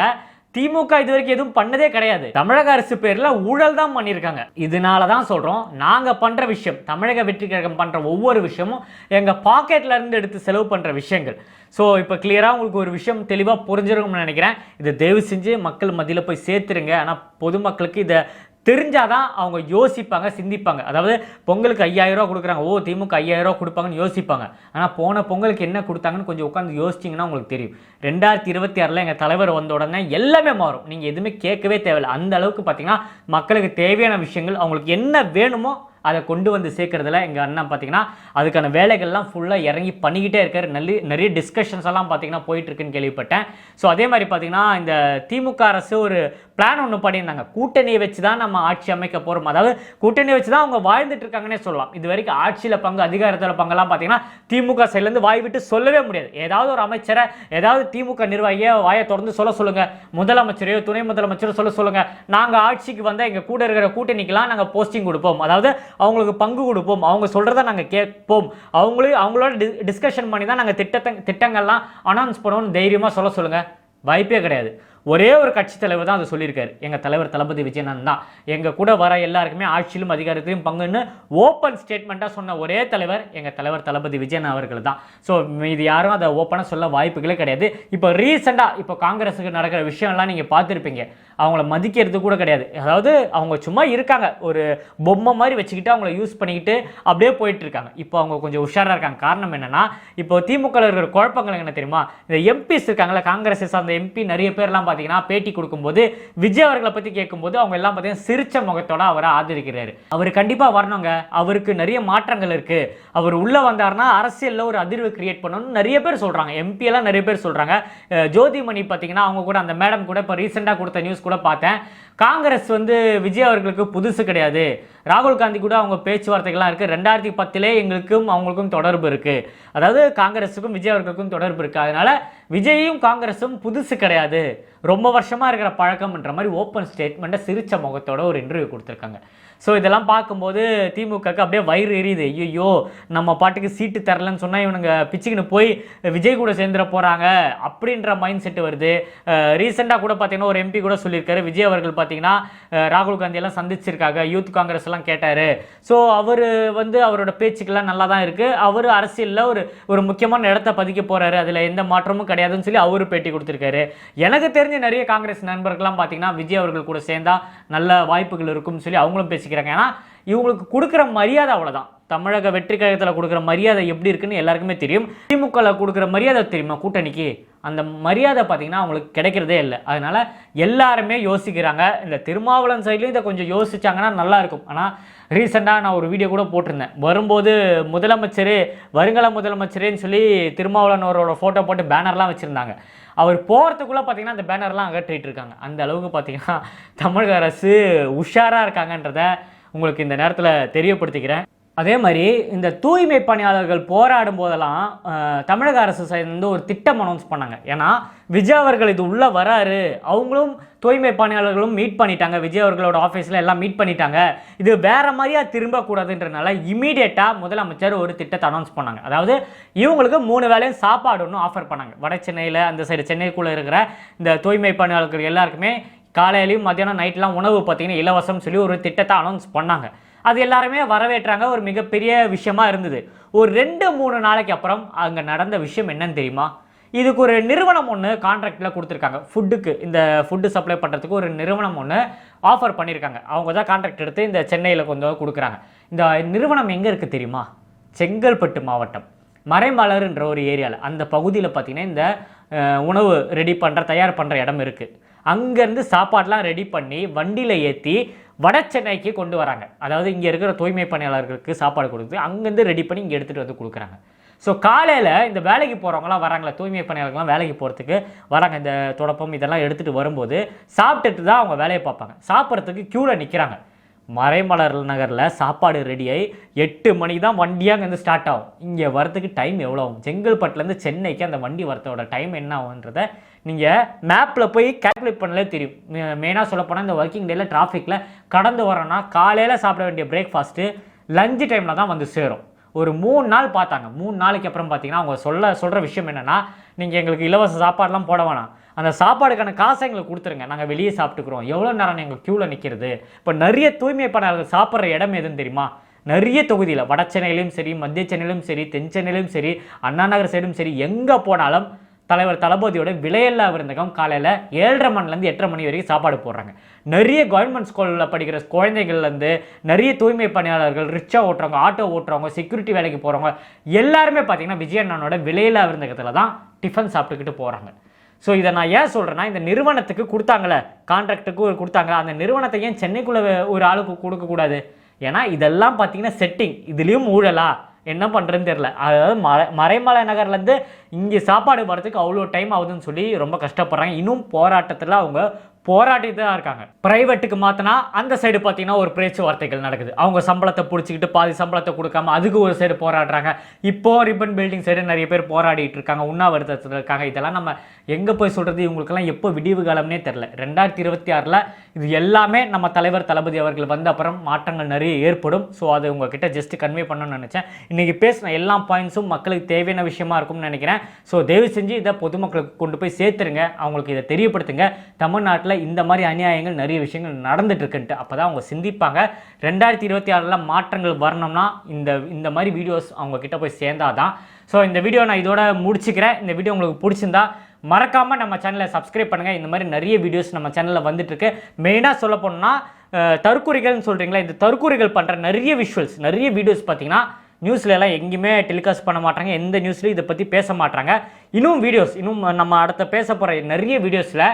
திமுக இது வரைக்கும் எதுவும் பண்ணதே கிடையாது. தமிழக அரசு பேர்ல ஊழல் தான் பண்ணியிருக்காங்க. இதனால தான் சொல்றோம் நாங்க பண்ற விஷயம் தமிழக வெற்றி கழகம் பண்ற ஒவ்வொரு விஷயமும் எங்க பாக்கெட்ல இருந்து எடுத்து செலவு பண்ற விஷயங்கள். ஸோ இப்போ கிளியராக உங்களுக்கு ஒரு விஷயம் தெளிவாக புரிஞ்சிருக்கும்னு நினைக்கிறேன். இதை தயவு செஞ்சு மக்கள் மத்தியில் போய் சேர்த்துருங்க. ஆனால் பொதுமக்களுக்கு இதை தெரிஞ்சாதான் அவங்க யோசிப்பாங்க சிந்திப்பாங்க. அதாவது பொங்கலுக்கு ஐயாயிரம் ரூபா கொடுக்குறாங்க. ஓ திமுக ஐயாயிரம் ரூபா கொடுப்பாங்கன்னு யோசிப்பாங்க. ஆனால் போன பொங்கலுக்கு என்ன கொடுத்தாங்கன்னு கொஞ்சம் உட்காந்து யோசிச்சிங்கன்னா உங்களுக்கு தெரியும். ரெண்டாயிரத்தி இருபத்தி ஆறில் எங்கள் தலைவர் வந்த உடனே எல்லாமே மாறும். நீங்கள் எதுவுமே கேட்கவே தேவையில்லை. அந்த அளவுக்கு பார்த்தீங்கன்னா மக்களுக்கு தேவையான விஷயங்கள் அவங்களுக்கு என்ன வேணுமோ அதை கொண்டு வந்து சேர்க்குறதுல எங்கள் அண்ணன் பார்த்தீங்கன்னா அதுக்கான வேலைகள்லாம் ஃபுல்லாக இறங்கி பண்ணிக்கிட்டே இருக்கார். நல்ல நிறைய டிஸ்கஷன்ஸ் எல்லாம் பார்த்தீங்கன்னா போயிட்டுருக்குன்னு கேள்விப்பட்டேன். ஸோ அதே மாதிரி பார்த்தீங்கன்னா இந்த திமுக அரசு ஒரு பிளான் ஒன்று பண்ணியிருந்தாங்க. கூட்டணியை வச்சு தான் நம்ம ஆட்சி அமைக்க போகிறோம் அதாவது கூட்டணி வச்சு தான் அவங்க வாழ்ந்துட்டு இருக்காங்கன்னே சொல்லலாம். இது வரைக்கும் ஆட்சியில் பங்கு அதிகாரத்தில் பங்கெல்லாம் பார்த்தீங்கன்னா திமுக சைட்லேருந்து வாய் விட்டு சொல்லவே முடியாது. ஏதாவது ஒரு அமைச்சரை ஏதாவது திமுக நிர்வாகியை வாயை தொடர்ந்து சொல்ல சொல்லுங்கள் முதலமைச்சரையோ துணை முதலமைச்சரோ சொல்ல சொல்லுங்கள் நாங்கள் ஆட்சிக்கு வந்தால் எங்கள் கூட இருக்கிற கூட்டணிக்கெல்லாம் நாங்கள் போஸ்டிங் கொடுப்போம். அதாவது அவங்களுக்கு பங்கு கொடுப்போம். அவங்க சொல்கிறத நாங்கள் கேட்போம். அவங்களே அவங்களோட டிஸ்கஷன் பண்ணி தான் நாங்கள் திட்டத்தை திட்டங்கள்லாம் அனௌன்ஸ் பண்ணுவோம்னு தைரியமாக சொல்ல சொல்லுங்கள் வாய்ப்பே கிடையாது. ஒரே ஒரு கட்சி தலைவர் தான் அதை சொல்லியிருக்காரு. எங்கள் தலைவர் தளபதி விஜயனன் தான். எங்கள் கூட வர எல்லாருக்குமே ஆட்சியிலும் அதிகாரத்திலும் பங்குன்னு ஓப்பன் ஸ்டேட்மெண்ட்டாக சொன்ன ஒரே தலைவர் எங்கள் தலைவர் தளபதி விஜயன் அவர்கள் தான். ஸோ இது யாரும் அதை ஓப்பனாக சொல்ல வாய்ப்புகளே கிடையாது. இப்போ ரீசெண்டாக இப்போ காங்கிரஸுக்கு நடக்கிற விஷயம்லாம் நீங்கள் பார்த்துருப்பீங்க. அவங்கள மதிக்கிறது கூட கிடையாது. அதாவது அவங்க சும்மா இருக்காங்க. ஒரு பொம்மை மாதிரி வச்சுக்கிட்டு அவங்கள யூஸ் பண்ணிக்கிட்டு அப்படியே போயிட்டு இருக்காங்க இப்போ அவங்க கொஞ்சம் உஷாராக இருக்காங்க. காரணம் என்னென்னா இப்போ திமுக இருக்கிற குழப்பங்கள் என்ன தெரியுமா? இந்த எம்பிஸ் இருக்காங்களா காங்கிரஸை சார்ந்த எம்பி நிறைய பேர்லாம் பார்த்தீங்கன்னா பேட்டி கொடுக்கும்போது விஜய் அவர்களை பற்றி கேட்கும்போது அவங்க எல்லாம் பார்த்தீங்கன்னா சிரிச்ச முகத்தோட அவரை ஆதரிக்கிறாரு. அவர் கண்டிப்பாக வரணுங்க. அவருக்கு நிறைய மாற்றங்கள் இருக்கு. அவர் உள்ள வந்தாருன்னா அரசியலில் ஒரு அதிர்வு கிரியேட் பண்ணணும்னு நிறைய பேர் சொல்றாங்க. எம்பி எல்லாம் நிறைய பேர் சொல்றாங்க. ஜோதிமணி பார்த்தீங்கன்னா அவங்க கூட அந்த மேடம் கூட இப்போ ரீசெண்டாக கொடுத்த நியூஸ் கூட பார்த்தேன். காங்கிரஸ் வந்து விஜய் அவர்களுக்கு புதுசு கிடையாது. ராகுல் காந்தி கூட அவங்க பேச்சுவார்த்தைகள்லாம் இருக்குது ரெண்டாயிரத்தி பத்திலே எங்களுக்கும் அவங்களுக்கும் தொடர்பு இருக்குது அதாவது காங்கிரஸுக்கும் விஜய் அவர்களுக்கும் தொடர்பு இருக்குது அதனால் விஜயும் காங்கிரஸும் புதுசு கிடையாது. ரொம்ப வருஷமாக இருக்கிற பழக்கம்ன்ற மாதிரி ஓப்பன் ஸ்டேட்மெண்ட்டை சிரித்த முகத்தோட ஒரு இன்டர்வியூ கொடுத்துருக்காங்க. ஸோ இதெல்லாம் பார்க்கும்போது திமுகக்கு அப்படியே வயிறு எரியுது. ஐயோ நம்ம பாட்டுக்கு சீட்டு தரலன்னு சொன்னால் இவனுங்க பிச்சுக்கின்னு போய் விஜய் கூட சேர்ந்துட போகிறாங்க அப்படின்ற மைண்ட் செட் வருது. ரீசெண்டாக கூட பார்த்தீங்கன்னா ஒரு எம்பி கூட சொல்லியிருக்காரு. விஜய் அவர்கள் பார்த்தீங்கன்னா ராகுல் காந்தியெல்லாம் சந்திச்சிருக்காங்க. யூத் காங்கிரஸ் எல்லாம் கேட்டார். ஸோ அவர் வந்து அவரோட பேச்சுக்கெல்லாம் நல்லா தான் இருக்குது அவர் அரசியலில் ஒரு ஒரு முக்கியமான இடத்த பதிக்க போகிறாரு அதில் எந்த மாற்றமும் கிடையாதுன்னு சொல்லி அவரு பேட்டி கொடுத்துருக்காரு. எனக்கு தெரிஞ்ச நிறைய காங்கிரஸ் நண்பர்கள்லாம் பார்த்தீங்கன்னா விஜய் அவர்கள் கூட சேர்ந்தால் நல்ல வாய்ப்புகள் இருக்கும்னு சொல்லி அவங்களும் பேசிக்கிறாங்க ஏன்னா இவங்களுக்கு கொடுக்குற மரியாதை அவ்வளோதான் தமிழக வெற்றி கழகத்தில் கொடுக்குற மரியாதை எப்படி இருக்குன்னு எல்லாருக்குமே தெரியும். திமுகவில் கொடுக்குற மரியாதை தெரியுமா கூட்டணிக்கு? அந்த மரியாதை பார்த்தீங்கன்னா அவங்களுக்கு கிடைக்கிறதே இல்லை. அதனால எல்லாருமே யோசிக்கிறாங்க. இந்த திருமாவளவன் சைட்லேயும் இதை கொஞ்சம் யோசித்தாங்கன்னா நல்லா இருக்கும். ஆனால் ரீசெண்டாக நான் ஒரு வீடியோ கூட போட்டிருந்தேன். வரும்போது முதலமைச்சர் வருங்கால முதலமைச்சரேன்னு சொல்லி திருமாவளவன் அவரோட ஃபோட்டோ போட்டு பேனர்லாம் வச்சுருந்தாங்க. அவர் போகிறதுக்குள்ளே பார்த்தீங்கன்னா அந்த பேனர்லாம் அகற்றிட்டு இருக்காங்க. அந்த அளவுக்கு பார்த்திங்கன்னா தமிழக அரசு உஷாராக இருக்காங்கன்றத உங்களுக்கு இந்த நேரத்தில் தெரியப்படுத்திக்கிறேன். அதே மாதிரி இந்த தூய்மை பணியாளர்கள் போராடும் போதெல்லாம் தமிழக அரசு சேர்ந்து ஒரு திட்டம் அனௌன்ஸ் பண்ணாங்க. ஏன்னா விஜய் அவர்கள் இது உள்ளே வராரு. அவங்களும் தூய்மை பணியாளர்களும் மீட் பண்ணிட்டாங்க. விஜய் அவர்களோட ஆஃபீஸில் எல்லாம் மீட் பண்ணிட்டாங்க. இது வேறு மாதிரியா திரும்பக்கூடாதுன்றனால இமீடியட்டாக முதலமைச்சர் ஒரு திட்டத்தை அனௌன்ஸ் பண்ணாங்க. அதாவது இவங்களுக்கு மூணு வேளையும் சாப்பாடு ஒன்று ஆஃபர் பண்ணாங்க. வட சென்னையில் அந்த சைடு சென்னைக்குள்ளே இருக்கிற இந்த தூய்மை பணியாளர்கள் எல்லாருக்குமே காலையிலையும் மத்தியானம் நைட்லாம் உணவு பார்த்தீங்கன்னா இலவசம் சொல்லி ஒரு திட்டத்தை அனௌன்ஸ் பண்ணாங்க. அது எல்லாருமே வரவேற்றாங்க. ஒரு மிகப்பெரிய விஷயமா இருந்தது. ஒரு ரெண்டு மூணு நாளைக்கு அப்புறம் அங்கே நடந்த விஷயம் என்னன்னு தெரியுமா? இதுக்கு ஒரு நிறுவனம் ஒன்று கான்ட்ராக்டில் கொடுத்துருக்காங்க. ஃபுட்டுக்கு இந்த ஃபுட்டு சப்ளை பண்ணுறதுக்கு ஒரு நிறுவனம் ஒன்று ஆஃபர் பண்ணியிருக்காங்க அவங்க தான் கான்ட்ராக்ட் எடுத்து இந்த சென்னையில் கொஞ்சம் கொடுக்குறாங்க. இந்த நிறுவனம் எங்கே இருக்குது தெரியுமா? செங்கல்பட்டு மாவட்டம். மறைமலர்ன்ற ஒரு ஏரியாவில் அந்த பகுதியில் பார்த்தீங்கன்னா இந்த உணவு ரெடி பண்ணுற தயார் பண்ணுற இடம் இருக்குது அங்கேருந்து சாப்பாடெலாம் ரெடி பண்ணி வண்டியில் ஏற்றி வட சென்னைக்கு கொண்டு வராங்க. அதாவது இங்கே இருக்கிற தூய்மை பணியாளர்களுக்கு சாப்பாடு கொடுத்து அங்கேருந்து ரெடி பண்ணி இங்கே எடுத்துகிட்டு வந்து கொடுக்குறாங்க. ஸோ காலையில் இந்த வேலைக்கு போகிறவங்களாம் வராங்களே தூய்மை பணியாளர்கள்லாம் வேலைக்கு போகிறதுக்கு வராங்க. இந்த தொடப்பம் இதெல்லாம் எடுத்துகிட்டு வரும்போது சாப்பிட்டுட்டு தான் அவங்க வேலையை பார்ப்பாங்க. சாப்பிட்றதுக்கு க்யூவில் நிற்கிறாங்க மறைமலர் நகரில் சாப்பாடு ரெடியாகி எட்டு மணிக்கு தான் வண்டியாக அங்கேருந்து ஸ்டார்ட் ஆகும். இங்கே வரதுக்கு டைம் எவ்வளோ ஆகும்? செங்கல்பட்டுலேருந்து சென்னைக்கு அந்த வண்டி வரத்தோட டைம் என்ன ஆகுன்றத நீங்கள் மேப்பில் போய் கால்குலேட் பண்ணலே தெரியும். மெயினாக சொல்லப்போனால் இந்த ஒர்க்கிங் டேயில் டிராஃபிக்கில் கடந்து வரோன்னா காலையில் சாப்பிட வேண்டிய பிரேக்ஃபாஸ்ட்டு லஞ்சு டைமில் தான் வந்து சேரும். ஒரு மூணு நாள் பார்த்தாங்க. மூணு நாளைக்கு அப்புறம் பார்த்தீங்கன்னா அவங்க சொல்ல சொல்கிற விஷயம் என்னென்னா நீங்கள் எங்களுக்கு இலவச சாப்பாடெலாம் போட வேணாம். அந்த சாப்பாடுக்கான காசை எங்களுக்கு கொடுத்துருங்க. நாங்கள் வெளியே சாப்பிட்டுக்குறோம். எவ்வளோ நேரம் எங்கள் க்யூவில் நிற்கிறது இப்போ நிறைய தூய்மை பணியாளர்கள் சாப்பிட்ற இடம் எதுன்னு தெரியுமா? நிறைய தொகுதியில் வட சென்னையிலும் சரி மத்திய சென்னையிலும் சரி தென் சென்னையிலும் சரி அண்ணா நகர் சைடும் சரி எங்கே போனாலும் தலைவர் தளபதியோட விலையில்லா விருந்தகம் காலையில் ஏழரை மணிலேருந்து எட்டரை மணி வரைக்கும் சாப்பாடு போடுறாங்க. நிறைய கவர்மெண்ட் ஸ்கூலில் படிக்கிற குழந்தைகள்லேருந்து நிறைய தூய்மை பணியாளர்கள் ரிக்ஷா ஓட்டுறவங்க ஆட்டோ ஓட்டுறவங்க செக்யூரிட்டி வேலைக்கு போகிறவங்க எல்லாருமே பார்த்தீங்கன்னா விஜயண்ணனோட விலையில்லா விருந்தகத்தில் தான் டிஃபன் சாப்பிட்டுக்கிட்டு போகிறாங்க ஸோ இதை நான் ஏன் சொல்கிறேன்னா இந்த நிறுவனத்துக்கு கொடுத்தாங்களே கான்ட்ராக்டுக்கு கொடுத்தாங்க அந்த நிறுவனத்தை ஏன் சென்னைக்குள்ளே ஒரு ஆளுக்கு கொடுக்கக்கூடாது? ஏன்னா இதெல்லாம் பார்த்தீங்கன்னா செட்டிங் இதுலேயும் ஊழலா? என்ன பண்ணுறதுன்னு தெரில அதாவது மலை மறைமலை நகர்லேருந்து இங்கே சாப்பாடு போகிறதுக்கு அவ்வளோ டைம் ஆகுதுன்னு சொல்லி ரொம்ப கஷ்டப்படுறாங்க. இன்னும் போராட்டத்தில் அவங்க போராடி தான் இருக்காங்க பிரைவேட்டுக்கு மாற்றினா அந்த சைடு பார்த்தீங்கன்னா ஒரு பேச்சுவார்த்தைகள் நடக்குது. அவங்க சம்பளத்தை பிடிச்சிக்கிட்டு பாதி சம்பளத்தை கொடுக்காம அதுக்கு ஒரு சைடு போராடுறாங்க. இப்போ ரிப்பன் பில்டிங் சைடு நிறைய பேர் போராடிட்டு இருக்காங்க. உண்ணாவிரதத்தில் இருக்காங்க. இதெல்லாம் நம்ம எங்கே போய் சொல்கிறது இவங்களுக்கெல்லாம் எப்போ விடிவு காலம்னே தெரில ரெண்டாயிரத்தி இருபத்தி ஆறில் இது எல்லாமே நம்ம தலைவர் தளபதி அவர்கள் வந்த அப்புறம் மாற்றங்கள் நிறைய ஏற்படும். ஸோ அது உங்ககிட்ட ஜஸ்ட் கன்வே பண்ணணும்னு நினச்சேன். இன்றைக்கி பேசின எல்லா பாயிண்ட்ஸும் மக்களுக்கு தேவையான விஷயமா இருக்கும்னு நினைக்கிறேன். ஸோ தயவு செஞ்சு இதை பொதுமக்களுக்கு கொண்டு போய் சேர்த்துருங்க. அவங்களுக்கு இதை தெரியப்படுத்துங்க. தமிழ்நாட்டில் இந்த மாதிரி அநியாயங்கள் நிறைய விஷயங்கள் நடந்துட்டுருக்குன்ட்டு அப்போ தான் அவங்க சிந்திப்பாங்க. ரெண்டாயிரத்தி இருபத்தி ஆறில் மாற்றங்கள் வரணும்னா இந்த இந்த மாதிரி வீடியோஸ் அவங்க கிட்ட போய் சேர்ந்தாதான். ஸோ இந்த வீடியோ நான் இதோட முடிச்சுக்கிறேன். இந்த வீடியோ உங்களுக்கு பிடிச்சிருந்தா மறக்காமல் நம்ம சேனலை சப்ஸ்கிரைப் பண்ணுங்கள் இந்த மாதிரி நிறைய வீடியோஸ் நம்ம சேனலில் வந்துட்டுருக்கு மெயினாக சொல்ல போனால் அஹ், சொல்கிறீங்களா இந்த தற்குறிகள் பண்ணுற நிறைய விஷுவல்ஸ் நிறைய வீடியோஸ் பார்த்தீங்கன்னா நியூஸ்லலாம் எல்லாம் எங்கேயுமே டெலிகாஸ்ட் பண்ண மாட்டாங்க. எந்த நியூஸ்லையும் இதை பற்றி பேச மாட்டாங்க. இன்னும் வீடியோஸ் இன்னும் நம்ம அடுத்த பேச போகிற நிறைய வீடியோஸில்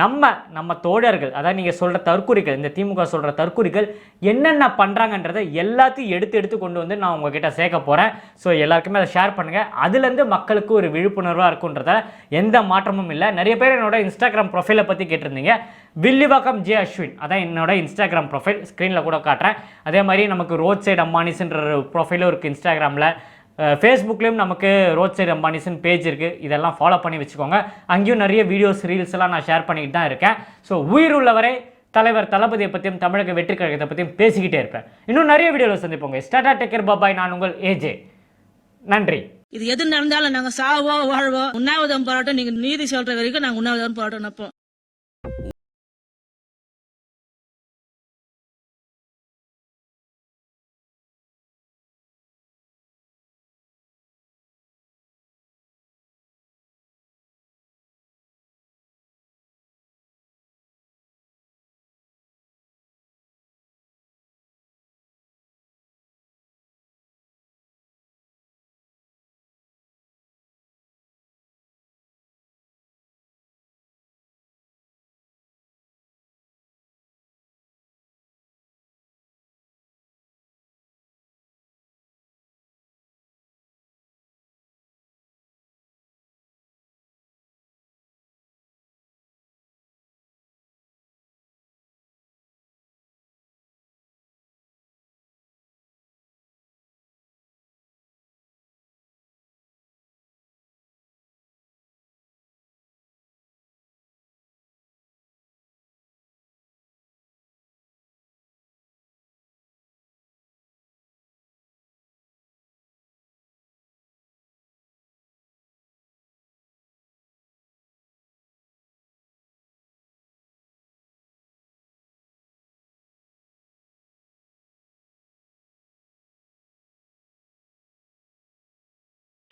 நம்ம நம்ம தோழர்கள் அதாவது நீங்கள் சொல்கிற தற்குறிகள் இந்த திமுக சொல்கிற தற்குறிகள் என்னென்ன பண்ணுறாங்கன்றதை எல்லாத்தையும் எடுத்து எடுத்து கொண்டு வந்து நான் உங்ககிட்ட சேர்க்க போகிறேன் ஸோ எல்லாருக்குமே அதை ஷேர் பண்ணுங்கள் அதுலேருந்து மக்களுக்கு ஒரு விழிப்புணர்வாக இருக்குன்றத எந்த மாற்றமும் இல்லை. நிறைய பேர் என்னோட இன்ஸ்டாகிராம் ப்ரொஃபைலை பற்றி கேட்டிருந்தீங்க. வில்லிவாக்கம் ஜே அஸ்வின். அதான் என்னோட இன்ஸ்டாகிராம் ப்ரொஃபைல் ஸ்க்ரீனில் கூட காட்டுறேன். அதே மாதிரி நமக்கு ரோட் சைடு அம்மானிஸ்ன்ற ப்ரொஃபைலும் இருக்குது இன்ஸ்டாகிராமில் ஃபேஸ்புக்லேயும் நமக்கு ரோட் சைடு அம்பானிஸ்னு பேஜ் இருக்குது இதெல்லாம் ஃபாலோ பண்ணி வச்சுக்கோங்க. அங்கேயும் நிறைய வீடியோஸ் ரீல்ஸ் எல்லாம் நான் ஷேர் பண்ணிக்கிட்டு தான் இருக்கேன். ஸோ உயிர் உள்ளவரை தலைவர் தளபதியை பற்றியும் தமிழக வெற்றி கழகத்தை பற்றியும் பேசிக்கிட்டே இருப்பேன். இன்னும் நிறைய வீடியோவில் சந்திப்போங்க. ஸ்டாட்டா டேக்கர் பாபாய் நான் உங்கள் ஏஜே நன்றி. இது எது நடந்தாலும் நாங்கள் சாவோ வாழ்வோ உண்ணாவிரதம் போராட்டம் நீங்கள் நீதி சொல்கிற வரைக்கும் நாங்கள் உண்ணாவிரதம் போராட்டம் நிற்போம்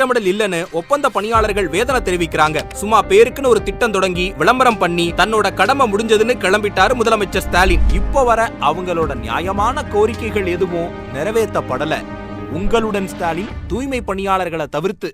திட்டமிடல் இல்லைன்னு ஒப்பந்த பணியாளர்கள் வேதனை தெரிவிக்கிறாங்க. சும்மா பேருக்குன்னு ஒரு திட்டம் தொடங்கி விளம்பரம் பண்ணி தன்னோட கடமை முடிஞ்சதுன்னு கிளம்பிட்டாரு முதலமைச்சர் ஸ்டாலின். இப்போ வர அவங்களோட நியாயமான கோரிக்கைகள் எதுவும் நிறைவேற்றப்படல. உங்களுடன் ஸ்டாலின் தூய்மை பணியாளர்களை தவிர்த்து.